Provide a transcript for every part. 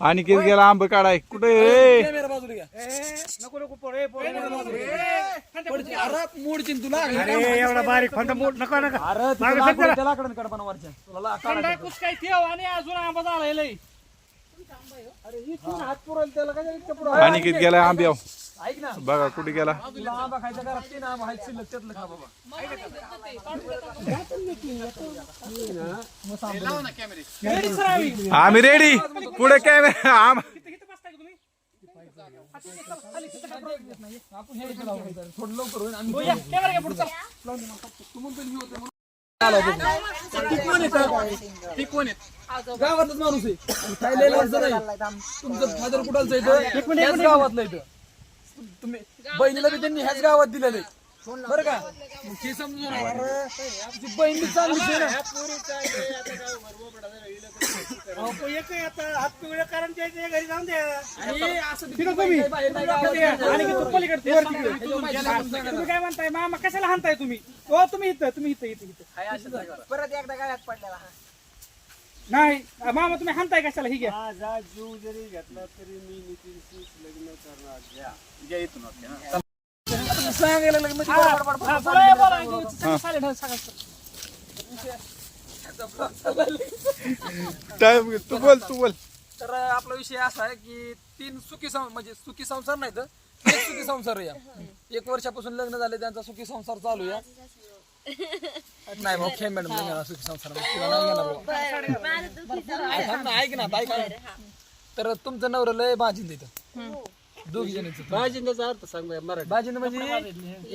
आणि किती गेला आंब काढाय. कुठे एवढा बारीक फंड मोठ नका नका. काय ठेव अजून आंबा झालाय आणि किती गेला आंब्याव ऐक ना. बघा कुठे गेला. तुला आंबा खायचा घरात तीन आंबा आहेत शिल्लक त्यातलं खा बाबा. रेडी सरावी आम्ही रेडी पुढे कॅमेरा आम. थोडं लवकर होईल गावातच माणूस आहे तुमचं फादर कुठालचं इथं? ह्याच गावातलं इथं. तुम्ही बहिणीला बी त्यांनी ह्याच गावात दिलेलं आहे. बरं का? मग समजून अरे, तुझी बहीण बी चांगलीच आहे ना अहो, एक आहे आता हात पिवळे कारण त्याच्या घरी जाऊन द्या. आणि असं बी तिथं तुम्ही. बाहेर नाही गावात आणि की तू पलीकडे वर तिकडे. तुम्ही काय म्हणताय? मामा कशाला हाणताय तुम्ही? हो तुम्ही इथं तुम्ही इथं इथं इथं. परत एकदा गळ्यात पडलेला हा. नाही मामा तुम्ही हाणताय कशाला? ही घ्या. माझा जीव जरी घेतला तरी मी नितीनशीच लग्न करणार. घ्या. सांगायला लागलं म्हणजे हा, बडबड बडबड. हा, बोला, या, बोला. सगळं चालेल, हा, सगळं. टाइम तू बोल तू बोल. तर आपला विषय असा आहे की तीन सुखी सं म्हणजे सुखी संसार नाही तर एक सुखी संसार आहे या. एक वर्षापासून लग्न झाले त्यांचा सुखी संसार चालू आहे नाही खेळ मॅडम सुखी संसार. ऐक ना, ऐक ना. तर तुमचं नवरं लय बाजिंद इथं. दोघी जण भाजींचा अर्थ सांग बाई, मराठी. बाजिंद म्हणजे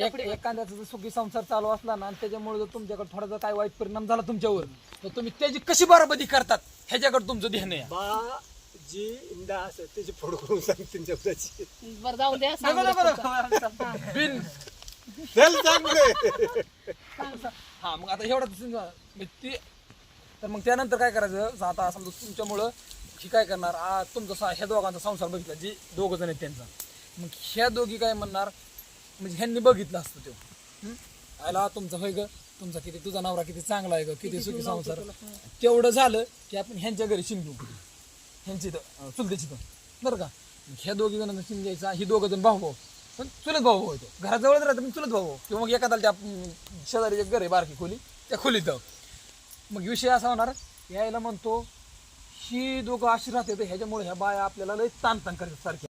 एक एखाद्याचा जर सुखी संसार चालू असला ना आणि त्याच्यामुळे जर तुमच्याकडे थोडा जर काय वाईट परिणाम झाला तुमच्यावर तर तुम्ही त्याची कशी बरोबरी करतात? ह्याच्याकडे तुमचं ध्यान आहे. बा जी इंदा असं त्याची फोड करून सांग तुमच्या बरं जाऊ द्या बिन चल सांग रे. हा मग आता एवढं मग ते तर मग त्यानंतर काय करायचं? आता समजा तुमच्यामुळं ही काय करणार? आ, तुमचा सा- ह्या दोघांचा संसार बघितला जे दोघं जण आहेत त्यांचा. मग ह्या दोघी काय म्हणणार? म्हणजे ह्यांनी बघितलं असतं तो. आला तुमचा होय ग? तुमचा किती तुझा नवरा किती चांगला आहे ग? किती सुखी संसार. तेवढं झालं की आपण ह्यांच्या घरी शिंदू ह्यांची इथं चुलतेची तर बरं का? मग ह्या दोघी जणांना शिंदायचा ही दोघं जण भाऊ भाऊ. पण चुलत भाऊ भाऊ येतो घराजवळच राहतं पण चुलत भाऊ भाऊ किंवा मग एखादा त्या शेजारी एक घर आहे बारकी खोली त्या खोलीत जाऊ. मग विषय असा होणार यायला म्हणतो ही दोघं अशी राहते तर ह्याच्यामुळे ह्या बाया आपल्याला लय ताण ताण करतात सारख्या